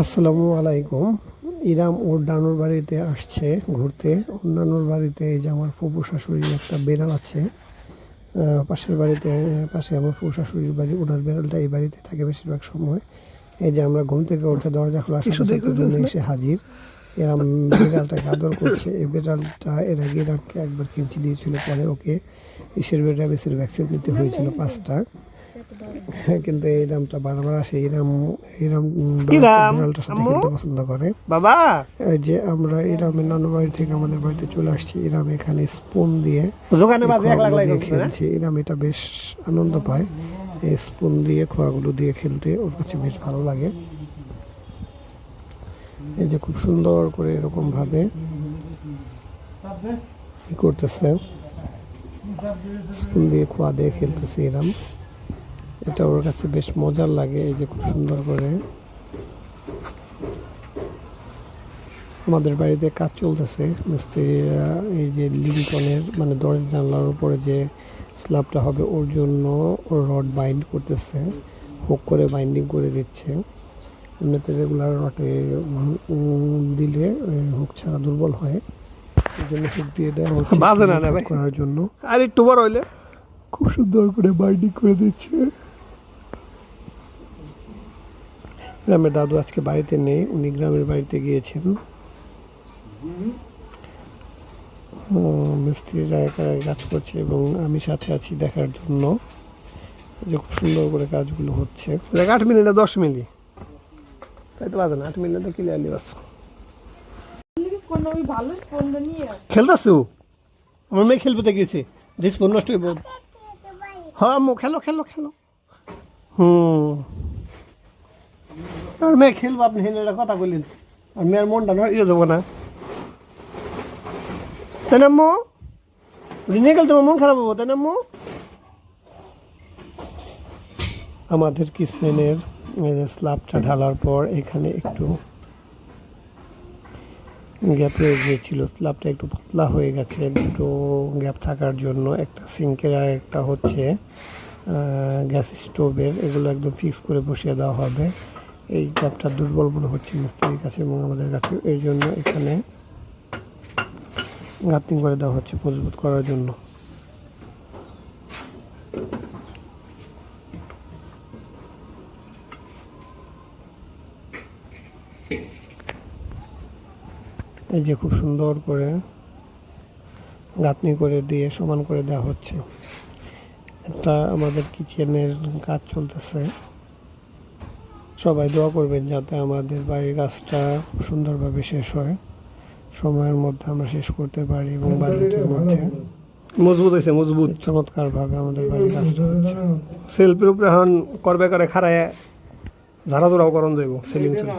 আসসালামু আলাইকুম। ইরাম ওর ডানুর বাড়িতে আসছে ঘুরতে। ওর নানুর বাড়িতে এই যে আমার ফুপু শাশুড়ির একটা বেড়াল আছে। পাশের বাড়িতে পাশে আমার ফুপু শাশুড়ির বাড়ি ওনার বেড়ালটা এই বাড়িতে থাকে বেশিরভাগ সময়। এই যে আমরা ঘুম থেকে উঠে দরজা খোলা জন্য এসে হাজির। এরাম বিড়ালটাকে আদর করছে। এই বিড়ালটা এর আগে ইরামকে একবার কিনচি দিয়েছিল পরে ওকে ইসের রেবিসের ভ্যাকসিন নিতে হয়েছিল পাঁচটা। কিন্তু এই রামটা বারবার আসে বিড়ালটার সাথে আম্মু? খেলতে পছন্দ করে। বাবা? যে আমরা ইরামের নানু বাড়ি থেকে আমাদের বাড়িতে চলে আসছি ইরাম এখানে স্পুন দিয়ে দোকানে বাজে এক লাখ খোয়াগুলো লাখ দিয়ে খেলছে। এটা বেশ আনন্দ পায়। এই স্পুন দিয়ে খোয়াগুলো দিয়ে খেলতে ওর কাছে বেশ ভালো লাগে। এই যে খুব সুন্দর করে এরকম ভাবে করতেছে। স্পুন দিয়ে খোয়া দিয়ে খেলতেছে ইরাম এটা ওর কাছে বেশ মজার লাগে এই যে খুব সুন্দর করে। আমাদের বাড়িতে কাজ চলতেছে মিস্ত্রিরা এই যে লিঙ্কনের মানে দরজা জানলার উপরে যে স্ল্যাবটা হবে ওর জন্য ওর রড বাইন্ড করতেছে হুক করে বাইন্ডিং করে দিচ্ছে। এমনিতে রেগুলার রটে দিলে হুক ছাড়া দুর্বল হয়। এই জন্য হুক দিয়ে দেওয়া বাজে না না করার জন্য। আর একটু বড় হইলে। খুব সুন্দর করে বাইন্ডিং করে দিচ্ছে। গ্রামের দাদু আজকে বাড়িতে নেই উনি গ্রামের বাড়িতে গিয়েছেন। মিস্ত্রিরা একা কাজ করছে এবং আমি সাথে আছি দেখার জন্য। যে খুব সুন্দর করে কাজগুলো হচ্ছে। দেখ আট মিনিট না দশ মিনিট। তাই তো বাজে না আট মিনিট ক্লিয়ারলি বাস খেলতেছু আমার মেয়ে খেলবে তো গেছে স্পোন নষ্ট হইব। হ্যাঁ খেলো খেলো খেলো। হুম। আর মেয়ে খেলব, আপনি একটা কথা আর মেয়ের মনটা ইয়ে যাব না। তাই না গেলে তোমার মন খারাপ হব, তাই না আম্মু? আমাদের কিচেনের স্ল্যাবটা ঢালার পর এখানে একটু গ্যাপ রয়ে গিয়েছিল। স্ল্যাবটা একটু পাতলা হয়ে গেছে, দুটো গ্যাপ থাকার জন্য। একটা সিঙ্কের আর একটা হচ্ছে গ্যাস স্টোভের। এগুলো একদম ফিক্স করে বসিয়ে দেওয়া হবে। এই গ্যাপটা দুর্বল মনে হচ্ছে মিস্ত্রির কাছে এবং আমাদের কাছে এই জন্য এখানে গাঁথনি করে দেওয়া হচ্ছে মজবুত করার জন্য। এই যে খুব সুন্দর করে গাঁথনি করে দিয়ে সমান করে দেওয়া হচ্ছে। এটা আমাদের কিচেনের কাজ চলতেছে। সবাই দোয়া করবেন যাতে আমাদের বাড়ির কাজটা সুন্দরভাবে শেষ হয়। সময়ের মধ্যে আমরা শেষ করতে পারি এবং বাজেটের মধ্যে মজবুত হয়েছে মজবুত। চমৎকারভাবে আমাদের বাড়ির কাজটা হচ্ছে সেলফের উপরে এখন করবে করে খারায় ঝাড়া ধরাও করণ যাইব সেলিং সেলিং